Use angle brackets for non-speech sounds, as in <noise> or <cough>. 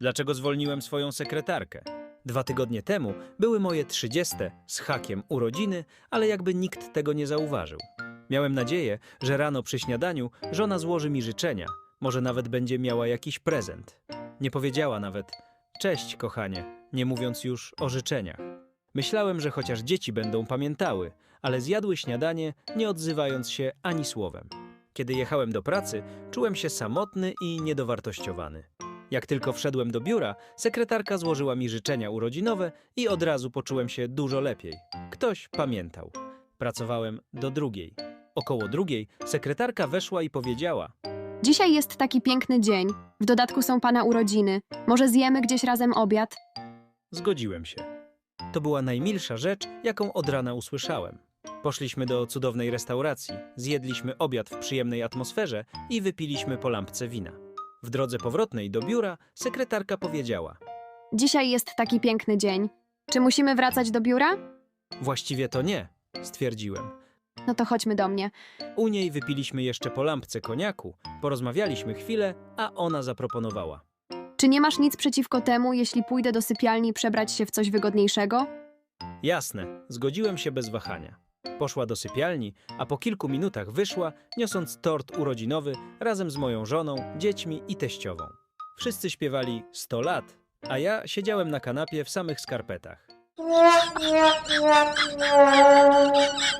Dlaczego zwolniłem swoją sekretarkę? Dwa tygodnie temu były moje trzydzieste z hakiem urodziny, ale jakby nikt tego nie zauważył. Miałem nadzieję, że rano przy śniadaniu żona złoży mi życzenia, może nawet będzie miała jakiś prezent. Nie powiedziała nawet cześć, kochanie, nie mówiąc już o życzeniach. Myślałem, że chociaż dzieci będą pamiętały, ale zjadły śniadanie, nie odzywając się ani słowem. Kiedy jechałem do pracy, czułem się samotny i niedowartościowany. Jak tylko wszedłem do biura, sekretarka złożyła mi życzenia urodzinowe i od razu poczułem się dużo lepiej. Ktoś pamiętał. Pracowałem do drugiej. Około drugiej sekretarka weszła i powiedziała: Dzisiaj jest taki piękny dzień. W dodatku są pana urodziny. Może zjemy gdzieś razem obiad? Zgodziłem się. To była najmilsza rzecz, jaką od rana usłyszałem. Poszliśmy do cudownej restauracji, zjedliśmy obiad w przyjemnej atmosferze i wypiliśmy po lampce wina. W drodze powrotnej do biura sekretarka powiedziała: Dzisiaj jest taki piękny dzień. Czy musimy wracać do biura? Właściwie to nie, stwierdziłem. No to chodźmy do mnie. U niej wypiliśmy jeszcze po lampce koniaku, porozmawialiśmy chwilę, a ona zaproponowała. Czy nie masz nic przeciwko temu, jeśli pójdę do sypialni przebrać się w coś wygodniejszego? Jasne, zgodziłem się bez wahania. Poszła do sypialni, a po kilku minutach wyszła, niosąc tort urodzinowy razem z moją żoną, dziećmi i teściową. Wszyscy śpiewali 100 lat, a ja siedziałem na kanapie w samych skarpetach. <laughs>